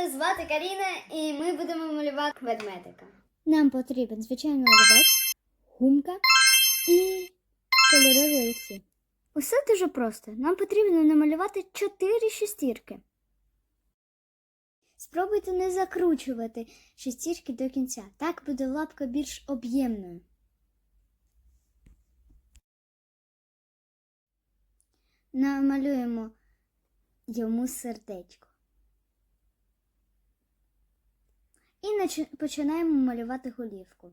мене звати Каріна, і ми будемо малювати ведмедика. Нам потрібен звичайний олівець, гумка і кольорові олівці. Усе дуже просто. Нам потрібно намалювати чотири шестірки. Спробуйте не закручувати шестірки до кінця. Так буде лапка більш об'ємною. Намалюємо йому сердечко. І починаємо малювати голівку.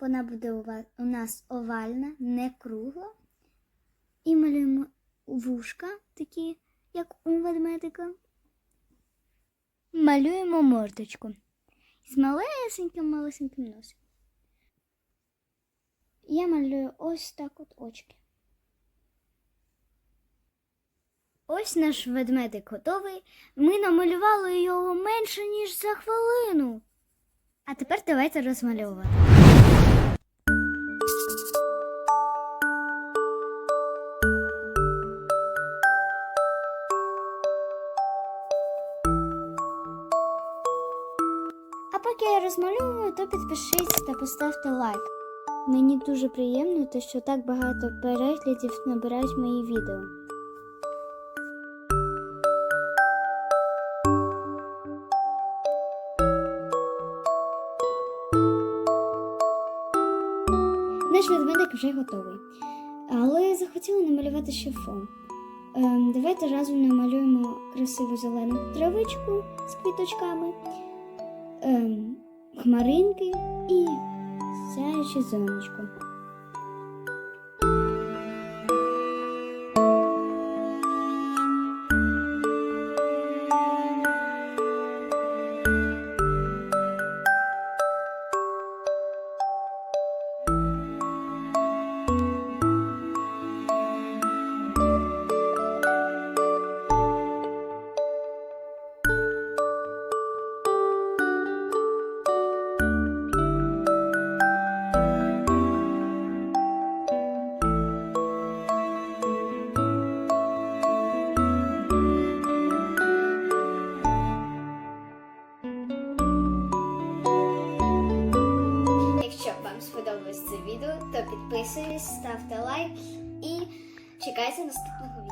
Вона буде у, нас овальна, не кругла. І малюємо вушка, такі, як у ведмедика. Малюємо мордочку з малесеньким малесеньким носом. Я малюю ось так от очки. Ось наш ведмедик готовий. Ми намалювали його менше, ніж за хвилину. А тепер давайте розмальовувати. А поки я розмальовую, то підпишіться та поставте лайк. Мені дуже приємно, те, що так багато переглядів набирають мої відео. Наш ведмедик вже готовий. Але я захотіла намалювати ще. Ем, давайте разом намалюємо красиву зелену травичку з квіточками, ем, хмаринки і сяюче сонечко. Це відео, то підписуйтесь, ставте лайк і чекайте наступного